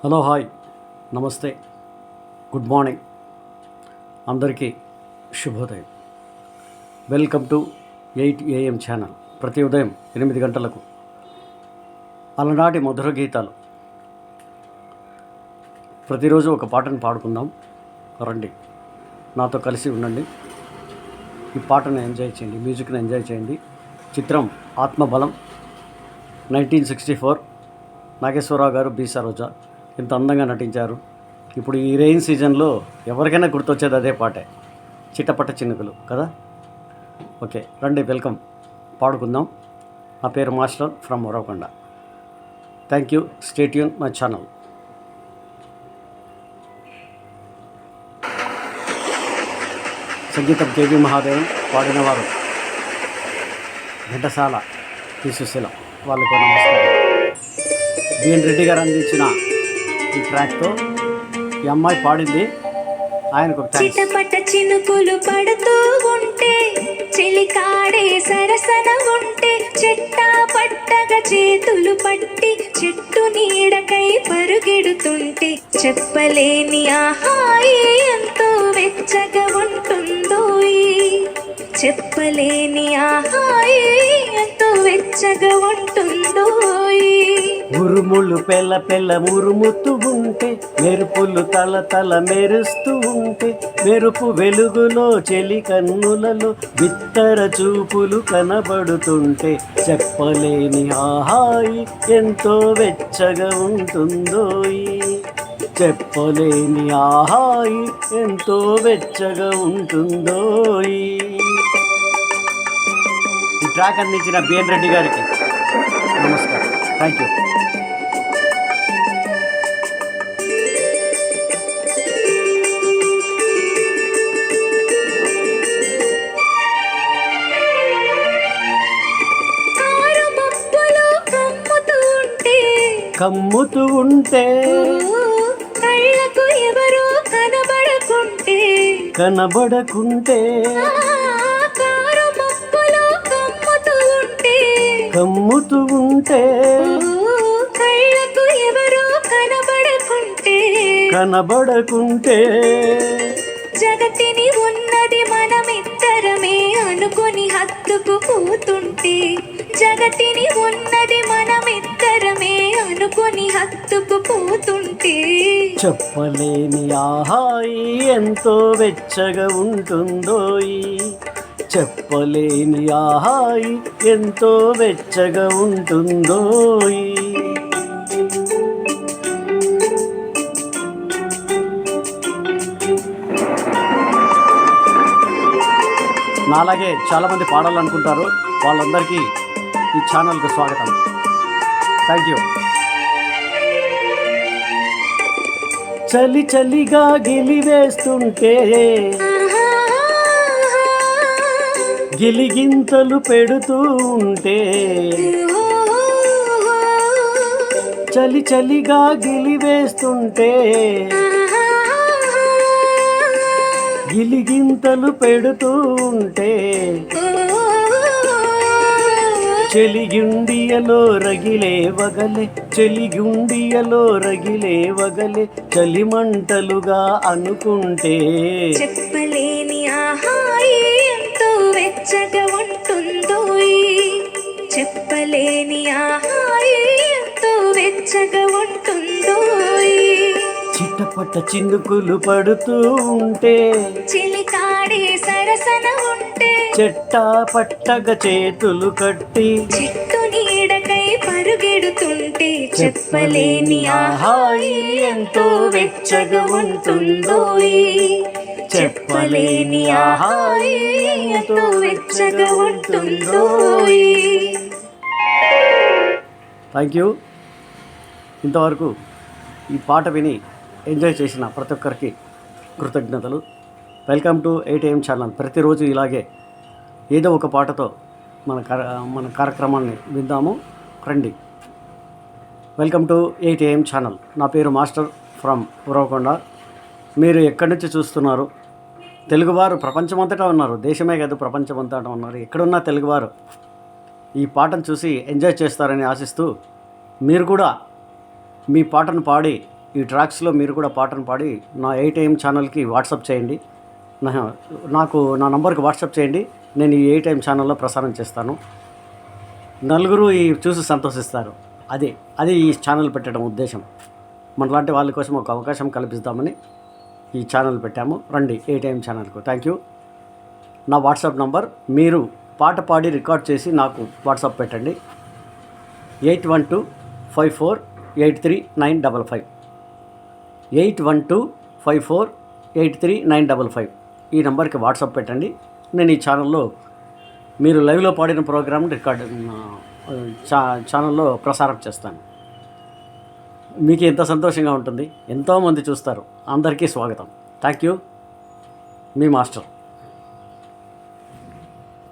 Hello hi నమస్తే good morning. అందరికీ శుభోదయం. Welcome to eight AM channel. ప్రతి ఉదయం ఎనిమిది గంటలకు అలనాటి మధుర గీతాలు. ప్రతిరోజు ఒక పాటను పాడుకుందాం. రండి నాతో కలిసి ఉండండి. ఈ పాటను ఎంజాయ్ చేయండి మ్యూజిక్ని ఎంజాయ్ చేయండి. చిత్రం Atmabalam nineteen sixty four. Nageswararao గారు బి సరోజా. ఎంత అందంగా నటించారు. ఇప్పుడు ఈ రెయిన్ సీజన్లో ఎవరికైనా గుర్తొచ్చేది అదే పాటే. చిట్టపట్ట చినుకులు కదా? ఓకే రండి వెల్కమ్. పాడుకుందాం. నా పేరు master from Moravakonda thank you stay tuned my channel సంగీతం కేవీ మహాదేవన్ పాడినవారు ఘంటసాల పి సుశీల. వాళ్ళకు నమస్కారం. బిఎన్ రెడ్డి గారు అందించిన ఈ ట్రాక్తో ఈ అమ్మాయి పాడింది. ఆయనకు చిటపట చినుకులు పడుతూ ఉంటే చెలికాడే సరసన ఉంటే చెట్టా పట్టగా చేతులు పట్టి చెట్టు నీడకై పరుగెడుతుంటే చెప్పలేని ఆహాయి ఎంతో వెచ్చగా ఉంటుందో చెప్పలేని ఆహాయి ఎంతో వెచ్చగా ఉంటుందో ఉరుములు పెళ్ళ పెళ్ళ మురుముతూ ఉంటే మెరుపులు తల తల మెరుస్తూ ఉంటే మెరుపు వెలుగులో చెలి కన్నులలో బిత్తర చూపులు కనబడుతుంటే చెప్పలేని ఆహాయి ఎంతో వెచ్చగా ఉంటుందోయి. చెప్పలేని ఆహాయి ఎంతో వెచ్చగా ఉంటుందోయి. ట్రాక్ అందించిన బిఎన్ రెడ్డి గారికి నమస్కారం. థ్యాంక్ యూ కమ్ముతూ ఉంటే కళ్ళకు ఎవరో కనబడకుంటే కనబడకుంటే ఆ, కారు మబ్బులో కమ్ముతూ ఉంటే కమ్ముతూ ఉంటే కళ్ళకు ఎవరో కనబడకుంటే కనబడకుంటే జగతిని ఉన్నది మనమిద్దరమే అనుకొని హత్తుకు పోతుంటే జగతిని ఉన్నది మనమిద్దరమే అనుకొని హత్తుకు పోతుంటే. చెప్పలేని ఆహాయి ఎంతో వెచ్చగా ఉంటుందోయి. చెప్పలేని ఆహాయి ఎంతో వెచ్చగా ఉంటుందోయి. నాలాగే చాలామంది పాడాలనుకుంటారు. వాళ్ళందరికీ ఈ ఛానల్కు స్వాగతం. థ్యాంక్ యూ చలి చలిగా గిలివేస్తుంటే గిలిగింతలు పెడుతూ ఉంటే చలి చలిగా గిలివేస్తుంటే గిలిగింతలు పెడుతూ ఉంటే చెలిగుండియలో రగిలే వగలే చెలిగుండియలో రగిలే వగలే చలిమంటలుగా అనుకుంటే. చెప్పలేని ఆహాయి ఎంతో వెచ్చగా ఉంటుందో చెప్పలేని ఆహాయి ఎంతో వెచ్చగా ఉంటుందో చిట్టపట్ట చినుకులు పడుతూ ఉంటే చిలికాడే సరసన ఉంటే చెట్టా పట్టగ చేతులు కట్టి చెట్టు నీడకై పరుగెడుతుంటే చెప్పలేని ఆహాయి ఎంతో వెచ్చగా ఉంటుందో చెప్పలేని ఆహాయి ఎంతో వెచ్చగా ఉంటుందో థ్యాంక్ యూ ఇంతవరకు ఈ పాట విని ఎంజాయ్ చేసిన ప్రతి ఒక్కరికి కృతజ్ఞతలు. Welcome to eight AM channel. ప్రతిరోజు ఇలాగే ఏదో ఒక పాటతో మన కర మన కార్యక్రమాన్ని విందాము. రండి. Welcome to eight AM channel. నా పేరు మాస్టర్ ఫ్రమ్ ఉరవకొండ మీరు ఎక్కడి నుంచి చూస్తున్నారు? తెలుగువారు ప్రపంచమంతటా ఉన్నారు. దేశమే కాదు ప్రపంచమంతటా ఉన్నారు. ఎక్కడున్నా తెలుగువారు ఈ పాటను చూసి ఎంజాయ్ చేస్తారని ఆశిస్తూ మీరు కూడా మీ పాటను పాడి ఈ ట్రాక్స్లో మీరు కూడా పాటను పాడి నా ఏటీఎం ఛానల్కి వాట్సాప్ చేయండి. నాకు నా నంబర్కి వాట్సాప్ చేయండి. నేను ఈ ఏటీఎం ఛానల్లో ప్రసారం చేస్తాను. నలుగురు ఈ చూసి సంతోషిస్తారు. అదే అది ఈ ఛానల్ పెట్టడం ఉద్దేశం. మనలాంటి వాళ్ళ కోసం ఒక అవకాశం కల్పిస్తామని ఈ ఛానల్ పెట్టాము. రండి ఏ టైం ఛానల్కు. థ్యాంక్ యూ నా వాట్సాప్ నంబర్ మీరు పాట పాడి రికార్డ్ చేసి నాకు వాట్సాప్ పెట్టండి. Eight one two five four eight three nine double five. Eight one two five four eight three nine double five. ఈ నెంబర్కి వాట్సాప్ పెట్టండి. నేను ఈ ఛానల్లో మీరు లైవ్లో పాడిన ప్రోగ్రామ్ రికార్డ్ చా ఛానల్లో ప్రసారం చేస్తాను. మీకు ఎంత సంతోషంగా ఉంటుంది ఎంతోమంది చూస్తారు. అందరికీ స్వాగతం. Thank you. Me master.